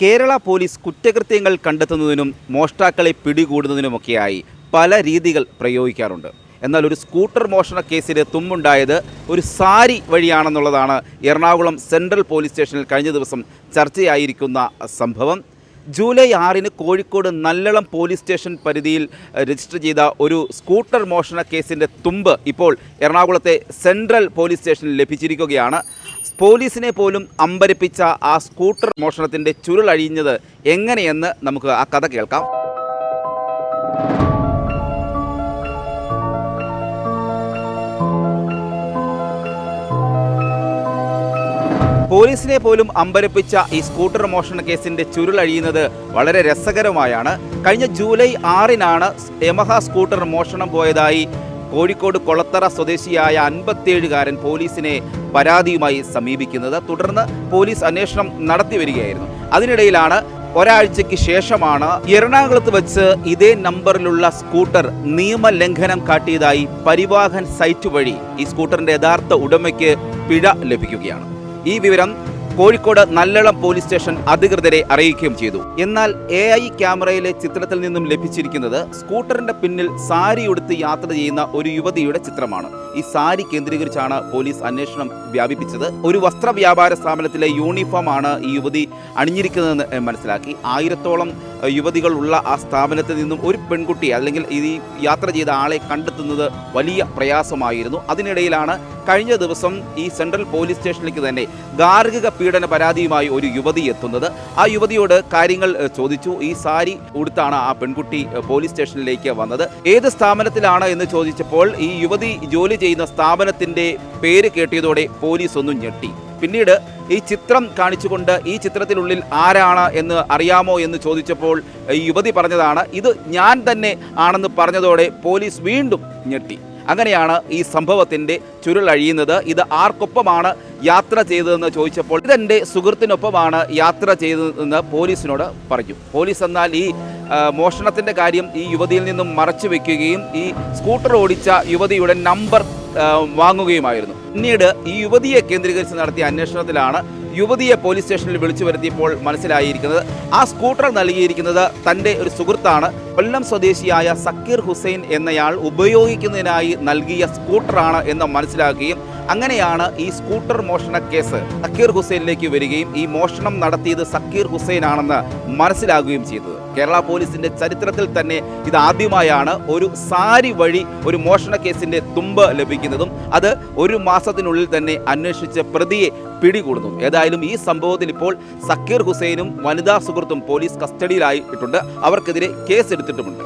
Kerala police കുറ്റകൃത്യങ്ങൾ കണ്ടെത്തുന്നതിനും മോഷ്ടാക്കളെ പിടികൂടുന്നതിനുമൊക്കെയായി പല രീതികൾ പ്രയോഗിക്കാറുണ്ട്. എന്നാൽ ഒരു സ്കൂട്ടർ മോഷണ കേസിൽ തുമ്പുണ്ടായത് ഒരു സാരി വഴിയാണെന്നുള്ളതാണ് എറണാകുളം സെൻട്രൽ പോലീസ് സ്റ്റേഷനിൽ കഴിഞ്ഞ ദിവസം ചർച്ചയായിരിക്കുന്ന സംഭവം. ജൂലൈ ആറിന് കോഴിക്കോട് നല്ലളം പോലീസ് സ്റ്റേഷൻ പരിധിയിൽ രജിസ്റ്റർ ചെയ്ത ഒരു സ്കൂട്ടർ മോഷണ കേസിന്റെ തുമ്പ് ഇപ്പോൾ എറണാകുളത്തെ സെൻട്രൽ പോലീസ് സ്റ്റേഷനിൽ ലഭിച്ചിരിക്കുകയാണ്. പോലീസിനെ പോലും അമ്പരപ്പിച്ച ആ സ്കൂട്ടർ മോഷണത്തിന്റെ ചുരുളഴിഞ്ഞത് എങ്ങനെയെന്ന് നമുക്ക് ആ കഥ കേൾക്കാം. പോലീസിനെ പോലും അമ്പരപ്പിച്ച ഈ സ്കൂട്ടർ മോഷണ കേസിന്റെ ചുരുളഴിയുന്നത് വളരെ രസകരമായാണ്. കഴിഞ്ഞ ജൂലൈ ആറിനാണ് യമഹ സ്കൂട്ടർ മോഷണം പോയതായി കോഴിക്കോട് കൊളത്തറ സ്വദേശിയായ അൻപത്തിയേഴുകാരൻ പോലീസിനെ പരാതിയുമായി സമീപിക്കുന്നത്. തുടർന്ന് പോലീസ് അന്വേഷണം നടത്തി വരികയായിരുന്നു. അതിനിടയിലാണ് ഒരാഴ്ചയ്ക്ക് ശേഷമാണ് എറണാകുളത്ത് വെച്ച് ഇതേ നമ്പറിലുള്ള സ്കൂട്ടർ നിയമലംഘനം കാട്ടിയതായി പരിവാഹൻ സൈറ്റ് വഴി ഈ സ്കൂട്ടറിന്റെ യഥാർത്ഥ ഉടമയ്ക്ക് പിഴ ലഭിക്കുകയാണ്. ഈ വിവരം കോഴിക്കോട് നല്ലളം പോലീസ് സ്റ്റേഷൻ അധികൃതരെ അറിയിക്കുകയും ചെയ്തു. എന്നാൽ എ ഐ ക്യാമറയിലെ ചിത്രത്തിൽ നിന്നും ലഭിച്ചിരിക്കുന്നത് സ്കൂട്ടറിന്റെ പിന്നിൽ സാരി ഉടുത്ത് യാത്ര ചെയ്യുന്ന ഒരു യുവതിയുടെ ചിത്രമാണ്. ഈ സാരി കേന്ദ്രീകരിച്ചാണ് പോലീസ് അന്വേഷണം വ്യാപിപ്പിച്ചത്. ഒരു വസ്ത്ര വ്യാപാര സ്ഥാപനത്തിലെ യൂണിഫോം ആണ് ഈ യുവതി അണിഞ്ഞിരിക്കുന്നതെന്ന് മനസ്സിലാക്കി. ആയിരത്തോളം യുവതികൾ ഉള്ള ആ സ്ഥാപനത്തിൽ നിന്നും ഒരു പെൺകുട്ടി അല്ലെങ്കിൽ ഈ യാത്ര ചെയ്ത ആളെ കണ്ടെത്തുന്നത് വലിയ പ്രയാസമായിരുന്നു. അതിനിടയിലാണ് കഴിഞ്ഞ ദിവസം ഈ സെൻട്രൽ പോലീസ് സ്റ്റേഷനിലേക്ക് തന്നെ ഗാർഹിക പീഡന പരാതിയുമായി ഒരു യുവതി എത്തുന്നത്. ആ യുവതിയോട് കാര്യങ്ങൾ ചോദിച്ചു. ഈ സാരി ഉടുത്താണ് ആ പെൺകുട്ടി പോലീസ് സ്റ്റേഷനിലേക്ക് വന്നത്. ഏത് സ്ഥാപനത്തിലാണ് എന്ന് ചോദിച്ചപ്പോൾ ഈ യുവതി ജോലി ചെയ്യുന്ന സ്ഥാപനത്തിന്റെ പേര് കേട്ടിയതോടെ പോലീസ് ഒന്നും ഞെട്ടി. പിന്നീട് ഈ ചിത്രം കാണിച്ചുകൊണ്ട് ഈ ചിത്രത്തിനുള്ളിൽ ആരാണ് എന്ന് അറിയാമോ എന്ന് ചോദിച്ചപ്പോൾ യുവതി പറഞ്ഞതാണ് ഇത് ഞാൻ തന്നെ ആണെന്ന് പറഞ്ഞതോടെ പോലീസ് വീണ്ടും ഞെട്ടി. അങ്ങനെയാണ് ഈ സംഭവത്തിന്റെ ചുരുളഴിയുന്നത് ഇത് ആർക്കൊപ്പമാണ് യാത്ര ചെയ്തതെന്ന് ചോദിച്ചപ്പോൾ ഇതെന്റെ സുഹൃത്തിനൊപ്പമാണ് യാത്ര ചെയ്തതെന്ന് പോലീസിനോട് പറഞ്ഞു. പോലീസ് എന്നാൽ ഈ മോഷണത്തിന്റെ കാര്യം ഈ യുവതിയിൽ നിന്നും മറച്ചു വയ്ക്കുകയും ഈ സ്കൂട്ടർ ഓടിച്ച യുവതിയുടെ നമ്പർ വാങ്ങുകയുമായിരുന്നു. പിന്നീട് ഈ യുവതിയെ കേന്ദ്രീകരിച്ച് നടത്തിയ അന്വേഷണത്തിലാണ് യുവതിയെ പോലീസ് സ്റ്റേഷനിൽ വിളിച്ചു വരുത്തിയപ്പോൾ മനസ്സിലായിരിക്കുന്നത് ആ സ്കൂട്ടർ നൽകിയിരിക്കുന്നത് തന്റെ ഒരു സുഹൃത്താണ്. കൊല്ലം സ്വദേശിയായ സക്കീർ ഹുസൈൻ എന്നയാൾ ഉപയോഗിക്കുന്നതിനായി നൽകിയ സ്കൂട്ടറാണ് എന്ന് മനസ്സിലാക്കുകയും അങ്ങനെയാണ് ഈ സ്കൂട്ടർ മോഷണ കേസ്. സക്കീർ ഹുസൈനിലേക്ക് വരികയും ഈ മോഷണം നടത്തിയത് സക്കീർ ഹുസൈൻ ആണെന്ന് മനസ്സിലാകുകയും ചെയ്തത്. കേരള പോലീസിന്റെ ചരിത്രത്തിൽ തന്നെ ഇത് ആദ്യമായാണ് ഒരു സാരി വഴി ഒരു മോഷണ കേസിന്റെ തുമ്പ് ലഭിക്കുന്നതും അത് ഒരു മാസത്തിനുള്ളിൽ തന്നെ അന്വേഷിച്ച പ്രതിയെ പിടികൂടുന്നു ഏതായാലും ഈ സംഭവത്തിൽ ഇപ്പോൾ സക്കീർ ഹുസൈനും വനിതാ സുഹൃത്തും പോലീസ് കസ്റ്റഡിയിലായിട്ടുണ്ട്. അവർക്കെതിരെ കേസ് എടുത്തിട്ടുമുണ്ട്